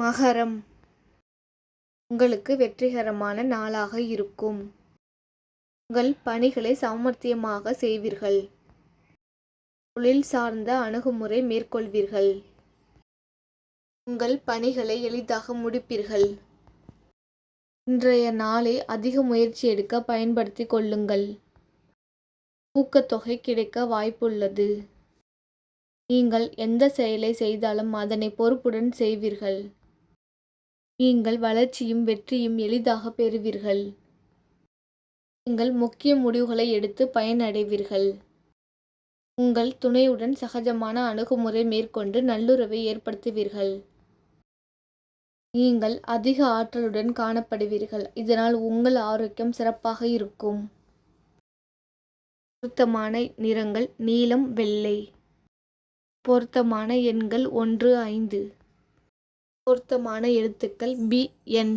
மகரம். உங்களுக்கு வெற்றிகரமான நாளாக இருக்கும். உங்கள் பணிகளை சாமர்த்தியமாக செய்வீர்கள். தொழில் சார்ந்த அணுகுமுறை மேற்கொள்வீர்கள். உங்கள் பணிகளை எளிதாக முடிப்பீர்கள். இன்றைய நாளை அதிக முயற்சி எடுக்க பயன்படுத்தி கொள்ளுங்கள். ஊக்கத்தொகை கிடைக்க வாய்ப்புள்ளது. நீங்கள் எந்த செயலை செய்தாலும் அதனை பொறுப்புடன் செய்வீர்கள். நீங்கள் வளர்ச்சியும் வெற்றியும் எளிதாக பெறுவீர்கள். நீங்கள் முக்கிய முடிவுகளை எடுத்து பயனடைவீர்கள். உங்கள் துணையுடன் சகஜமான அணுகுமுறை மேற்கொண்டு நல்லுறவை ஏற்படுத்துவீர்கள். நீங்கள் அதிக ஆற்றலுடன் காணப்படுவீர்கள். இதனால் உங்கள் ஆரோக்கியம் சிறப்பாக இருக்கும். பொருத்தமான நிறங்கள் நீலம் வெள்ளை. பொருத்தமான எண்கள் ஒன்று ஐந்து. பொருத்தமான எழுத்துக்கள் பி என்